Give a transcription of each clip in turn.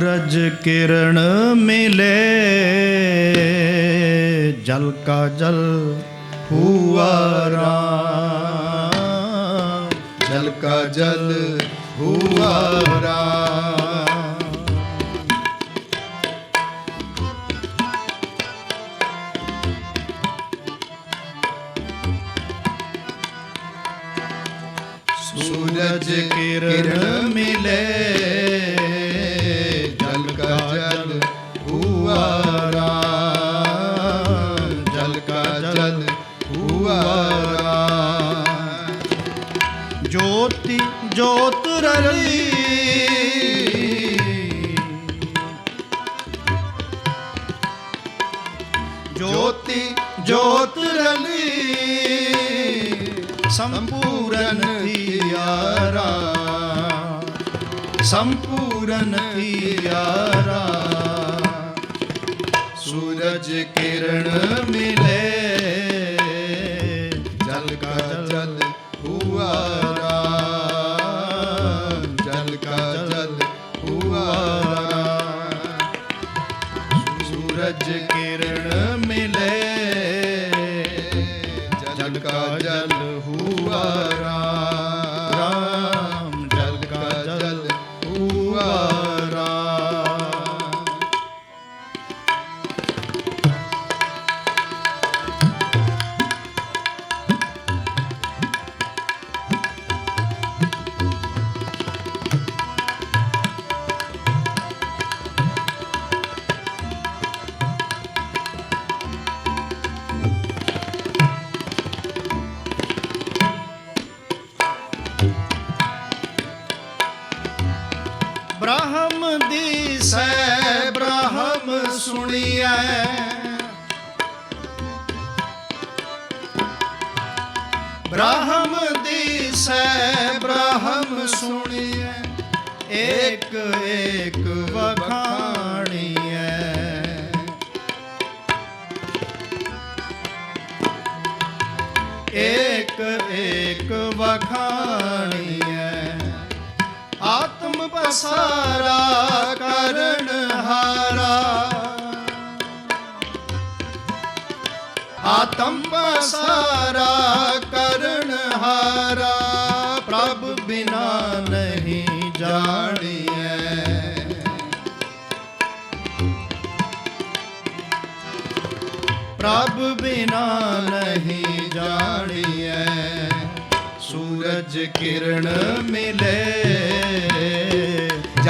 ਸੂਰਜ ਕਿਰਨ ਮਿਲੇ, ਜਲ ਕਾ ਜਲ ਹੁਆ ਰਾਮ। ਜਲ ਕਾ ਜਲ ਹੁਆ ਰਾਮ। ਸੂਰਜ ਕਿਰਨ ਮਿਲੇ ਜੋਤੀ ਜੋਤ ਰਲੀ। ਸੰਪੂਰਨ ਥਿਆਰਾ ਸੰਪੂਰਨ ਥਿਆਰਾ ਸੂਰਜ ਕਿਰਨ ਮਿਲੇ। ਜਲ ਕਾ ਜਲ ਹੁਆ। ਸੂਰਜ ਕਿਰਨ ਮਿਲੇ। ਬ੍ਰਹਮ ਦੀ ਸੈ ਬ੍ਰਹਮ ਸੁਣੀਐ। ਬ੍ਰਹਮ ਦੀ ਸੈ ਬ੍ਰਹਮ ਸੁਣੀਐ। ਏਕ ਏਕ ਵਖਾਣੀਐ। ਏਕ ਏਕ ਵਖਾਣੀ ਪਸਾਰਾ ਕਰਨ ਆਤਮ ਪਸਾਰਾ ਕਰਨ ਪ੍ਰਭ ਬਿਨਾ ਨਹੀਂ ਜਾਣੀਐ। ਪ੍ਰਭ ਬਿਨਾ ਨਹੀਂ ਜਾਣੀਐ। ਸੂਰਜ ਕਿਰਨ ਮਿਲੇ।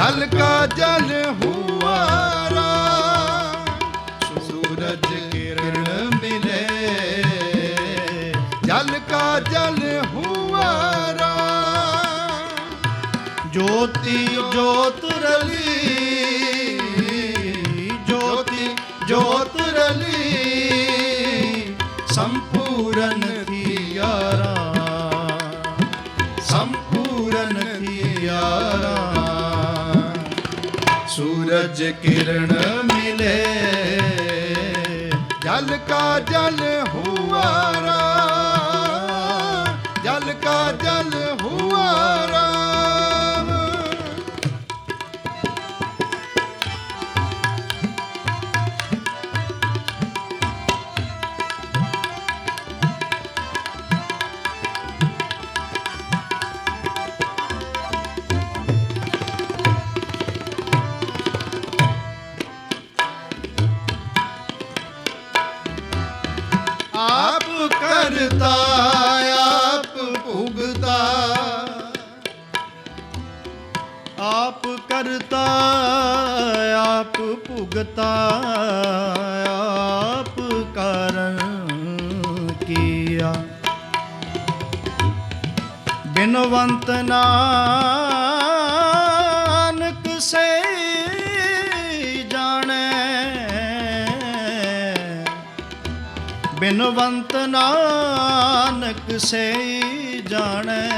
जल का जल हुआ राम सूरज किरण मिले जल का जल हुआ राम ज्योति ज्योत रली ਸੂਰਜ ਕਿਰਨ ਮਿਲੇ। ਜਲ ਕਾ ਜਲ ਹੁਆ ਰਾ ਕਰਤਾ ਆਪ ਭੁਗਤਾ। ਆਪ ਕਰਤਾ ਆਪ ਭੁਗਤਾ ਆਪ ਕਰਨ ਕੀਆ। ਬਿਨਵੰਤ ਨਾ ਬਿਨਵੰਤ ਨਾਨਕ ਸੇ ਜਾਣੈ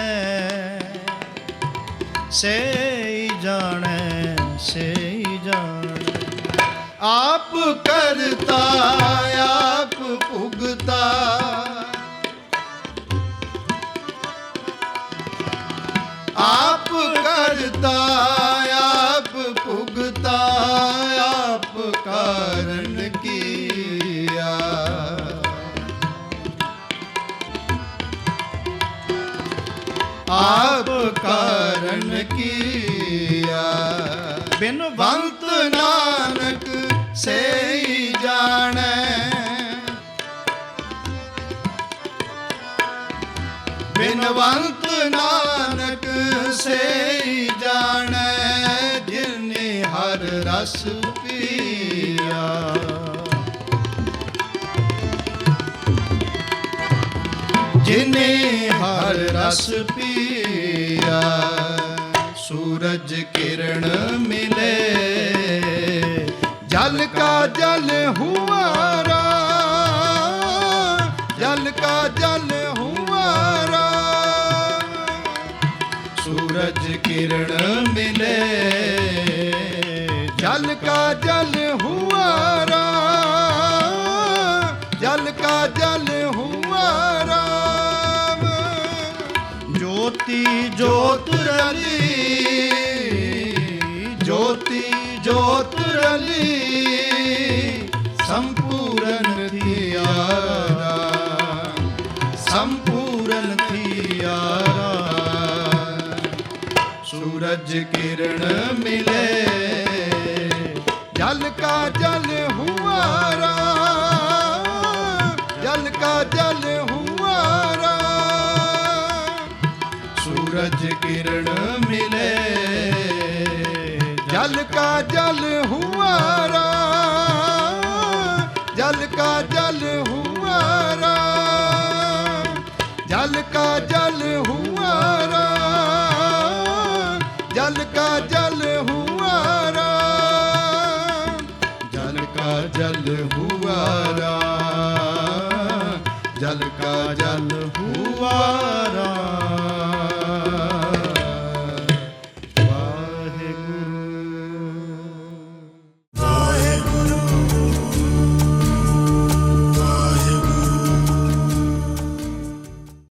ਸੇ ਜਾਣੈ ਸੇ ਜਾਣੈ। ਆਪ ਕਰਤਾ, ਆਪ ਭੁਗਤਾ। ਆਪ ਕਰਤਾ, ਆਪ ਭੁਗਤਾ, ਆਪ ਕਰਨ ਕੀ? ਕੀਆ। ਬਿਨ ਬੰਤ ਨਾਨਕ ਸੇਈ ਜਾਣੈ। ਬਿਨਵੰਤ ਨਾਨਕ ਸੇਈ ਜਾਣੈ ਜਿਨੇ ਹਰ ਰਸ ਪੀਆ। ਜਿਨੇ ਹਰ ਰਸ ਪੀਆ। ਸੂਰਜ ਕਿਰਨ ਮਿਲੇ। ਜਲ ਕਾ ਜਲ ਹੁਆਰਾ ਜਲ ਕਾ ਜਲ ਹੁਆਰਾ ਸੂਰਜ ਕਿਰਨ ਮਿਲੇ, ਜਲ ਕਾ ਜਲ ਰਲੀ, ਜੋਤੀ ਜੋਤ ਰਲੀ, ਸੰਪੂਰਨ ਥਿਆਰਾ ਸੰਪੂਰਨ ਥਿਆਰਾ ਸੂਰਜ ਕਿਰਨ ਮਿਲੇ, ਜਲ ਕਾ ਜਲ ਹੁਆਰਾ ਜਲ ਕਾ ਜਲ ਸੂਰਜ ਕਿਰਨ ਮਿਲੇ। ਜਲ ਕਾ ਜਲ ਹੁਆਰਾ, ਜਲ ਕਾ ਜਲ ਹੁਆਰਾ, ਜਲ ਕਾ ਜਲ ਹੁਆਰਾ, ਜਲ ਕਾ